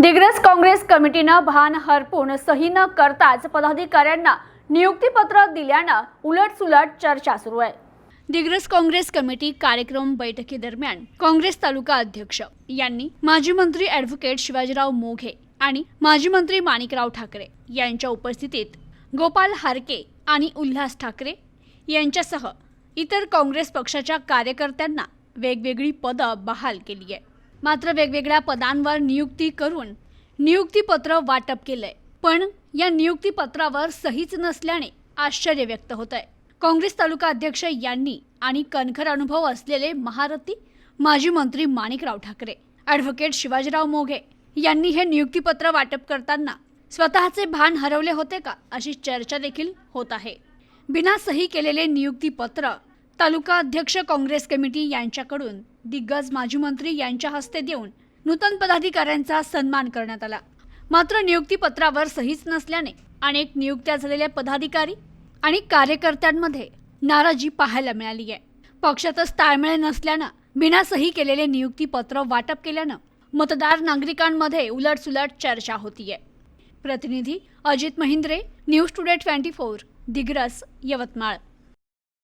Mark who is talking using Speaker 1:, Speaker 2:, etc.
Speaker 1: दिग्रस काँग्रेस कमिटीनं भान हरपून सही न करताच पदाधिकाऱ्यांना नियुक्तीपत्र दिल्यानं उलटसुलट चर्चा सुरू आहे. दिग्रस काँग्रेस कमिटी कार्यक्रम बैठकीदरम्यान काँग्रेस तालुका अध्यक्ष यांनी माजी मंत्री ॲडव्होकेट शिवाजीराव मोघे आणि माजी मंत्री माणिकराव ठाकरे यांच्या उपस्थितीत गोपाल हारके आणि उल्हास ठाकरे यांच्यासह इतर काँग्रेस पक्षाच्या कार्यकर्त्यांना वेगवेगळी पदं बहाल केली आहे मात्र वेगवेगळ्या पदांवर नियुक्ती करून नियुक्तीपत्र वाटप केलंय. पण या नियुक्तीपत्रावर सहीच नसल्याने आश्चर्य व्यक्त होत आहे काँग्रेस तालुका अध्यक्ष यांनी आणि कणखर अनुभव असलेले महारथी माजी मंत्री माणिकराव ठाकरे ॲडव्होकेट शिवाजीराव मोघे यांनी हे नियुक्तीपत्र वाटप करताना स्वतःचे भान हरवले होते का अशी चर्चा देखील होत आहे. बिना सही केलेले नियुक्तीपत्र तालुका अध्यक्ष काँग्रेस कमिटी यांच्याकडून दिग्गज माजी मंत्री यांच्या हस्ते देऊन नूतन पदाधिकाऱ्यांचा सन्मान करण्यात आला. मात्र नियुक्तीपत्रावर सहीच नसल्याने अनेक नियुक्त्या झालेल्या पदाधिकारी आणि कार्यकर्त्यांमध्ये नाराजी पाहायला मिळाली आहे. पक्षातच ताळमेळ नसल्यानं बिना सही केलेले नियुक्तीपत्र वाटप केल्यानं मतदार नागरिकांमध्ये उलटसुलट चर्चा होतीये. प्रतिनिधी Ajit Mahindre news today twenty four Digras Yavatmal.